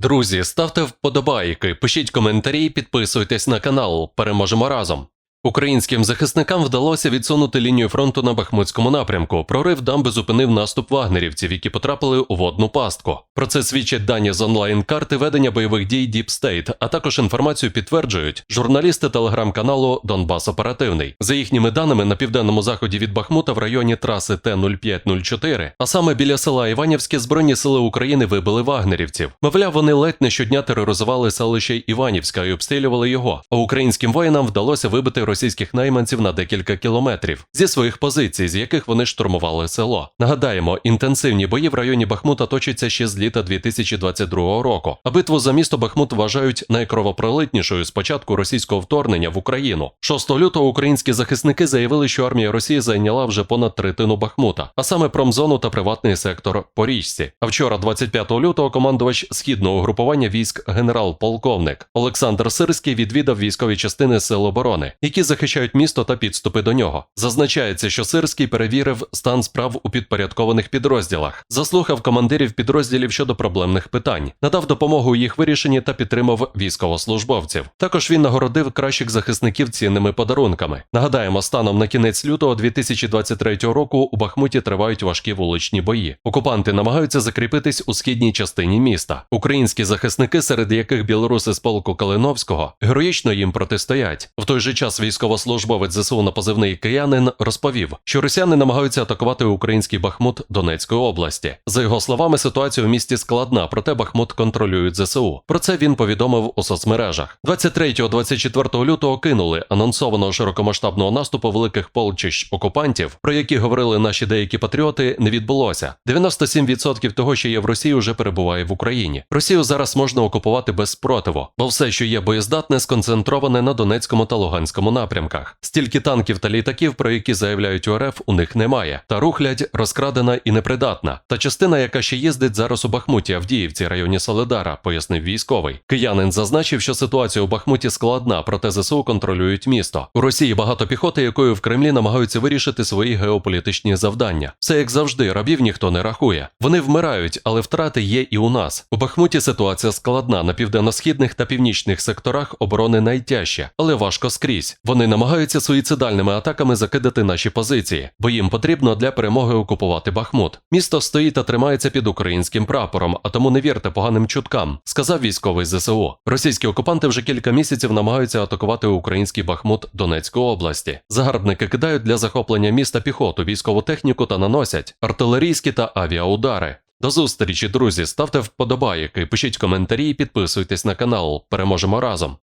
Друзі, ставте вподобайки, пишіть коментарі, підписуйтесь на канал. Переможемо разом. Українським захисникам вдалося відсунути лінію фронту на Бахмутському напрямку. Прорив дамби зупинив наступ вагнерівців, які потрапили у водну пастку. Про це свідчать дані з онлайн-карти ведення бойових дій State, а також інформацію підтверджують журналісти телеграм-каналу Донбас Оперативний. За їхніми даними, на південному заході від Бахмута в районі траси Т-0504, а саме біля села Іванівське Збройні сили України вибили вагнерівців. Мовляв, вони ледь не щодня тероризували селище Іванівська і обстрілювали його. А українським воїнам вдалося вибити російських найманців на декілька кілометрів зі своїх позицій, з яких вони штурмували село. Нагадаємо, інтенсивні бої в районі Бахмута точаться ще з літа 2022 року. А битву за місто Бахмут вважають найкровопролитнішою з початку російського вторгнення в Україну. 6 лютого українські захисники заявили, що армія Росії зайняла вже понад третину Бахмута, а саме промзону та приватний сектор по річці. А вчора, 25 лютого, командувач східного угрупування військ генерал-полковник Олександр Сирський відвідав військові частини Сил оборони, які захищають місто та підступи до нього. Зазначається, що Сирський перевірив стан справ у підпорядкованих підрозділах, заслухав командирів підрозділів щодо проблемних питань, надав допомогу у їх вирішенні та підтримав військовослужбовців. Також він нагородив кращих захисників цінними подарунками. Нагадаємо, станом на кінець лютого 2023 року у Бахмуті тривають важкі вуличні бої. Окупанти намагаються закріпитись у східній частині міста. Українські захисники, серед яких білоруси з полку Калиновського, героїчно їм протистоять. В той же час військовослужбовець ЗСУ на позивний киянин розповів, що росіяни намагаються атакувати український Бахмут Донецької області. За його словами, ситуація в місті складна, проте Бахмут контролюють ЗСУ. Про це він повідомив у соцмережах. 23-24 лютого кинули анонсованого широкомасштабного наступу великих полчищ окупантів, про які говорили наші деякі патріоти, не відбулося. 97% того, що є в Росії, вже перебуває в Україні. Росію зараз можна окупувати без спротиву, бо все, що є боєздатне, сконцентроване на Донецькому та Луганському напрямках. Стільки танків та літаків, про які заявляють у РФ, у них немає. Та рухлядь розкрадена і непридатна. Та частина, яка ще їздить зараз у Бахмуті, Авдіївці, районі Соледара, пояснив військовий. Киянин зазначив, що ситуація у Бахмуті складна, проте ЗСУ контролюють місто. У Росії багато піхоти, якою в Кремлі намагаються вирішити свої геополітичні завдання. Все як завжди, рабів ніхто не рахує. Вони вмирають, але втрати є і у нас. У Бахмуті ситуація складна на південно-східних та північних секторах оборони найтяжче, але важко скрізь. Вони намагаються суїцидальними атаками закидати наші позиції, бо їм потрібно для перемоги окупувати Бахмут. Місто стоїть та тримається під українським прапором, а тому не вірте поганим чуткам, сказав військовий ЗСУ. Російські окупанти вже кілька місяців намагаються атакувати український Бахмут Донецької області. Загарбники кидають для захоплення міста піхоту, військову техніку та наносять артилерійські та авіаудари. До зустрічі, друзі. Ставте вподобайки, пишіть коментарі і підписуйтесь на канал. Переможемо разом.